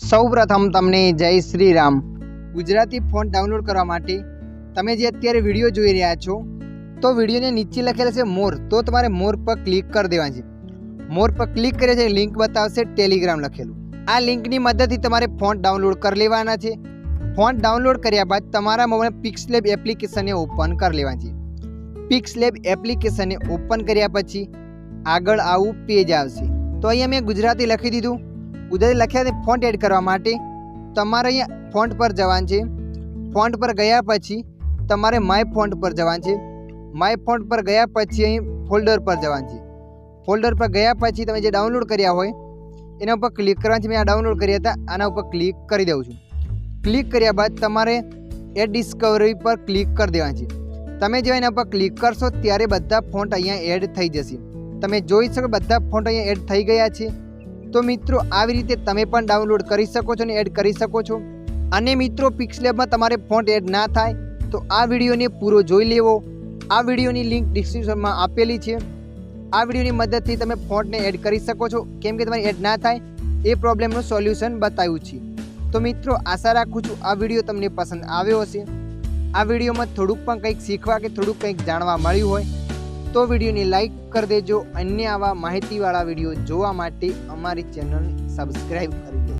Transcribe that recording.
સૌપ્રથમ તમને જય શ્રી રામ ગુજરાતી ફોન્ટ ડાઉનલોડ કરવા માટે તમે જે અત્યારે વીડિયો જોઈ રહ્યા છો, તો વિડીયોને નીચે લખેલ છે મોર, તો તમારે મોર પર ક્લિક કરી દેવા છે. મોર પર ક્લિક કરે છે, લિંક બતાવશે ટેલિગ્રામ લખેલું. આ લિંકની મદદથી તમારે ફોન્ટ ડાઉનલોડ કરી લેવાના છે. ફોન્ટ ડાઉનલોડ કર્યા બાદ તમારા મોબાઈલ પિક્સલેબ એપ્લિકેશનને ઓપન કરી લેવા છે. પિક્સલેબ એપ્લિકેશનને ઓપન કર્યા પછી આગળ આવું પેજ આવશે. તો અહીંયા મેં ગુજરાતી લખી દીધું. ગુજરાતી લખ્યા તે ફોન્ટ એડ કરવા માટે તમારે અહીંયા ફોન્ટ પર જવાનું છે. ફોન્ટ પર ગયા પછી તમારે માય ફોન્ટ પર જવાનું છે. માય ફોન્ટ પર ગયા પછી અહીં ફોલ્ડર પર જવાનું છે. ફોલ્ડર પર ગયા પછી તમે જે ડાઉનલોડ કર્યા હોય, એના ઉપર ક્લિક કરવાનું છે. મેં આ ડાઉનલોડ કર્યા હતા, આના ઉપર ક્લિક કરી દઉં છું. ક્લિક કર્યા બાદ તમારે એડ ડિસ્કવરી પર ક્લિક કરી દેવાનું છે. તમે જો એના પર ક્લિક કરશો, ત્યારે બધા ફોન્ટ અહીંયા એડ થઈ જશે. તમે જોઈ શકો બધા ફોન્ટ અહીંયા એડ થઈ ગયા છે. તો મિત્રો, આવી રીતે તમે પણ ડાઉનલોડ કરી શકો છો અને એડ કરી શકો છો. અને મિત્રો પિક્સલેબમાં તમારે ફોન્ટ એડ ના થાય, તો આ વિડીયોને પૂરો જોઈ લેવો. આ વિડીયોની લિંક ડિસ્ક્રિપ્શનમાં આપેલી છે. આ વિડીયોની મદદથી તમે ફોન્ટને એડ કરી શકો છો. કેમ કે તમારે એડ ના થાય, એ પ્રોબ્લેમનું સોલ્યુશન બતાવ્યું છે. તો મિત્રો, આશા રાખું છું આ વીડિયો તમને પસંદ આવ્યો હશે. આ વિડીયોમાં થોડુંક પણ કંઈક શીખવા કે થોડુંક કંઈક જાણવા મળ્યું હોય તો વિડીયોને લાઈક કરી દેજો. અન્ય આવા માહિતીવાળા વીડિયો જોવા માટે અમારી ચેનલને સબસ્ક્રાઈબ કરી દેજો.